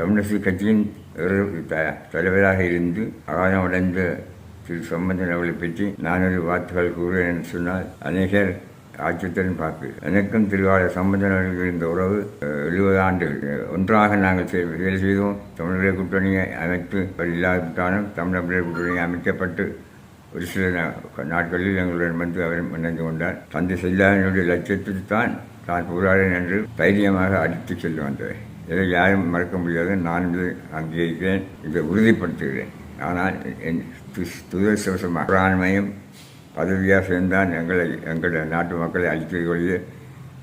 தமிழரசு கட்சியின் த- தலைவராக இருந்து அகாலம் அடைந்த திரு சம்பந்தன் அவர்களை பற்றி நான் ஒரு வார்த்தைகள் கூறுவேன் என்று சொன்னால் அநேகர் ஆச்சரியத்துடன் பார்ப்பேன் எனக்கும் திருவாளர் சம்பந்தன் அவர்கள் இருந்த உறவு எழுபது ஆண்டுகள். ஒன்றாக நாங்கள் வேலை செய்தோம். தமிழக கூட்டணியை அமைத்து இல்லாவிட்டாலும் தமிழக கூட்டணி அமைக்கப்பட்டு ஒரு சில நாட்களில் எங்களுடன் வந்து அவர் இணைந்து கொண்டார். தந்தை செல்லாவினுடைய லட்சியத்தில் தான் தான் போராடினேன் என்று தைரியமாக அடித்து செல்ல வந்தவர் இதை யாரும் மறக்க முடியாது. நான் இது அங்கீகரிக்கிறேன். இதை உறுதிப்படுத்துகிறேன். ஆனால் என் து- துரதிர்ஷ்டவசமாக புறாண்மையும் பதவியாக சேர்ந்தான் எங்களை எங்களுடைய நாட்டு மக்களை அழிக்கக்கூடிய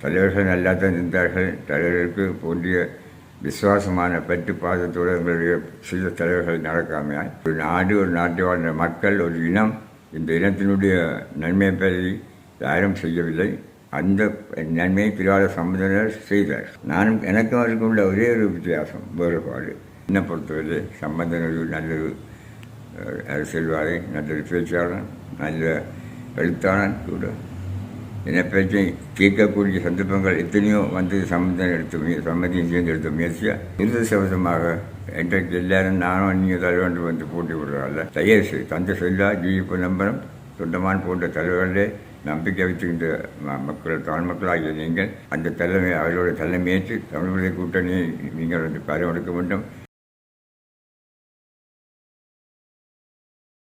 தலைவர்கள் நல்லா நின்றார்கள். தலைவர்களுக்கு போன்றிய விசுவாசமான பற்று பாதத்தோடு எங்களுடைய சில தலைவர்கள் நடக்காமையால் ஒரு நாடு ஒரு நாட்டை வாழ்ந்த மக்கள் ஒரு இனம் இந்த இனத்தினுடைய நன்மை பெறி யாரும் செய்யவில்லை. அந்த நன்மையை பிரிவாத சம்பந்தர் செய்தார். நானும் எனக்கும் அவருக்கும் உள்ள ஒரே ஒரு வித்தியாசம் வேறுபாடு. என்னை பொறுத்தவரை சம்பந்தன் ஒரு நல்லொரு அரசியல்வாதி நல்லொரு பேச்சாளன் நல்ல எழுத்தாளன் கூட. என்ன பேச்சை கேட்கக்கூடிய சந்தர்ப்பங்கள் எத்தனையோ வந்து சம்மந்தம் எடுத்து முய- சம்மதியும் சேர்ந்து எடுத்த முயற்சியாக துரதிருஷ்டவசமாக என்றைக்கு எல்லாரும் நானும் நீ தலைவன் வந்து போட்டி விடுறாள் தயவு செய்து தந்தை செல்லா ஜிபி நம்பரம் சொந்தமான் போன்ற தலைவர்களே நம்பிக்கை வைத்திருந்த மக்கள் தமிழ் மக்களாகிய நீங்கள் அந்த தலைமை அவர்களோட தலைமையேற்று தமிழ் கூட்டணியை நீங்கள் வந்து பரவெடுக்க வேண்டும்.